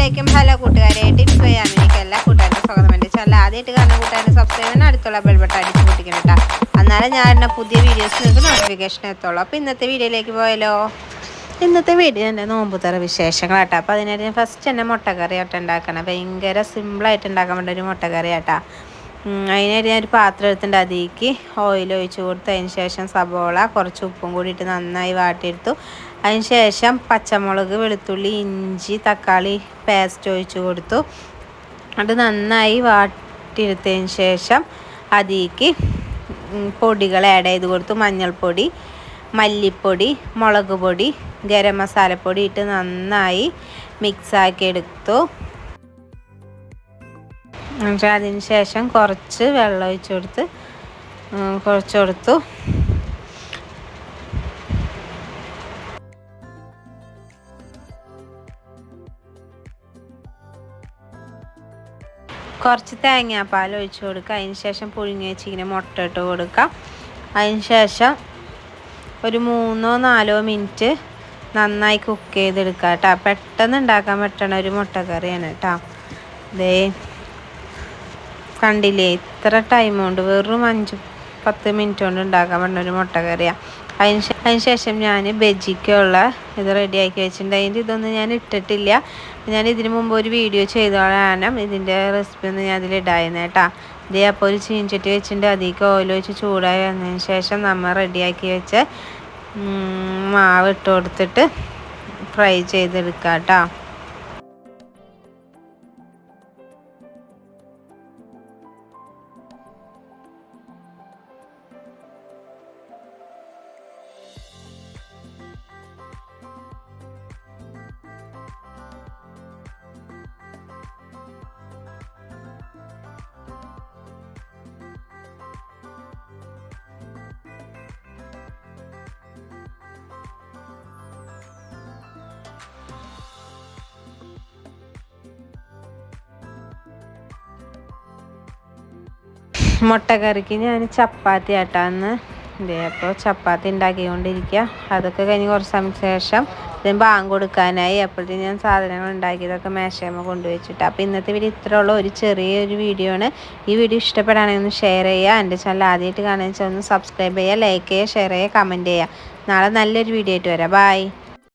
അസ്സലാമലൈക്കും. ഹലോ കൂട്ടുകാരെ ടിപ്സ് അമ്മയ്ക്ക് എല്ലാ കൂട്ടുകാർക്കും സ്വാഗതം. എന്റെ ചാനൽ ആദ്യമായിട്ട് കാണുന്ന കൂട്ടുകാരെ സബ്സ്ക്രൈബ് ചെയ്യണം അടുത്തുള്ള ബെൽബട്ട അടിച്ച് പൊട്ടിക്കണം കേട്ടോ അന്നാലും ഞാൻ എന്നെ പുതിയ വീഡിയോസ് നിങ്ങൾക്ക് നോട്ടിഫിക്കേഷൻ എത്തുള്ളൂ. അപ്പോൾ ഇന്നത്തെ വീഡിയോയിലേക്ക് പോയാലോ? ഇന്നത്തെ വീഡിയോ എന്റെ നോമ്പുതറ വിശേഷങ്ങളാട്ടോ. അപ്പോൾ അതിനായിട്ട് ഞാൻ ഫസ്റ്റ് തന്നെ മുട്ടക്കറി ആട്ടം ഉണ്ടാക്കണം. ഭയങ്കര സിമ്പിളായിട്ട് ഉണ്ടാക്കാൻ വേണ്ട ഒരു മുട്ടക്കറി ആട്ടോ അതിനായിട്ട് ഞാൻ ഒരു പാത്രം എടുത്തിട്ട് അതിലേക്ക്. ഓയിൽ ഒഴിച്ച് കൊടുത്ത് അതിന് ശേഷം സബോള കുറച്ച് ഉപ്പും കൂടിയിട്ട് നന്നായി വാട്ടിയെടുത്തു. അതിന് ശേഷം പച്ചമുളക് വെളുത്തുള്ളി ഇഞ്ചി തക്കാളി പേസ്റ്റ് ഒഴിച്ച് കൊടുത്തു. അത് നന്നായി വാട്ടിയെടുത്തതിന് ശേഷം അതിലേക്ക് പൊടികൾ ആഡ് ചെയ്ത് കൊടുത്തു. മഞ്ഞൾപ്പൊടി മല്ലിപ്പൊടി മുളക് പൊടി ഗരം മസാലപ്പൊടി ഇട്ട് നന്നായി മിക്സാക്കി എടുത്തു. എന്നിട്ട് അതിന് ശേഷം കുറച്ച് വെള്ളം ഒഴിച്ച് കൊടുത്ത് കുറച്ച് കൊടുത്തു. കുറച്ച് തേങ്ങാപ്പാൽ ഒഴിച്ച് കൊടുക്കുക. അതിന് ശേഷം പുഴുങ്ങി വെച്ചിങ്ങനെ മുട്ട ഇട്ട് കൊടുക്കാം അതിന് ശേഷം ഒരു മൂന്നോ നാലോ മിനിറ്റ് നന്നായി കുക്ക് ചെയ്തെടുക്കുക കേട്ടോ. പെട്ടെന്ന് ഉണ്ടാക്കാൻ പറ്റണ ഒരു മുട്ടക്കറിയാണ് കേട്ടോ. ദേ കണ്ടില്ലേ? ഇത്ര ടൈം കൊണ്ട് വെറും അഞ്ച് പത്ത് മിനിറ്റ് കൊണ്ട് ഉണ്ടാക്കാൻ പറ്റുന്ന ഒരു മുട്ടക്കറിയാണ് അതിന് അതിന് ശേഷം ഞാൻ ബജിക്കുള്ള ഇത് റെഡിയാക്കി വെച്ചിട്ടുണ്ട്. അതിന്റെ ഇതൊന്നും ഞാൻ ഇട്ടിട്ടില്ല. ഞാൻ ഇതിന് മുമ്പ് ഒരു വീഡിയോ ചെയ്തോളാണ് ഇതിന്റെ റെസിപ്പി ഒന്നും ഞാൻ അതിലിടായിരുന്നു കേട്ടോ. ഇതേ അപ്പോൾ ഒരു ചീഞ്ചട്ടി വെച്ചിട്ടുണ്ട്. അതിലേക്ക് ഓയിൽ വെച്ച് ചൂടായി വന്നതിന് ശേഷം നമ്മൾ റെഡിയാക്കി വെച്ച് മാവ് ഇട്ട് കൊടുത്തിട്ട് ഫ്രൈ ചെയ്തെടുക്കാം കേട്ടോ. മുട്ടക്കറിക്ക് ഞാൻ ചപ്പാത്തി ആട്ടാന്ന് ഇതേ അപ്പോൾ ചപ്പാത്തി ഉണ്ടാക്കിക്കൊണ്ടിരിക്കുക അതൊക്കെ കഴിഞ്ഞ് കുറച്ച് സമയത്തിന് ശേഷം ഇതിന് ബാങ്ക് കൊടുക്കാനായി. അപ്പോഴത്തേക്കും ഞാൻ സാധനങ്ങൾ ഉണ്ടാക്കിയതൊക്കെ മേശയമ്മ കൊണ്ടുവച്ചിട്ട്. അപ്പോൾ ഇന്നത്തെ വീഡിയോ ഇത്രയുള്ള ഒരു ചെറിയൊരു വീഡിയോ ആണ്. ഈ വീഡിയോ ഇഷ്ടപ്പെടുകയാണെങ്കിൽ ഒന്ന് ഷെയർ ചെയ്യുക. എന്റെ ചാനൽ ആദ്യമായിട്ട് കാണുക വെച്ചാൽ ഒന്ന് സബ്സ്ക്രൈബ് ചെയ്യുക ലൈക്ക് ചെയ്യുക ഷെയർ ചെയ്യുക കമന്റ് ചെയ്യുക. നാളെ നല്ലൊരു വീഡിയോ ആയിട്ട് വരാം. ബായ്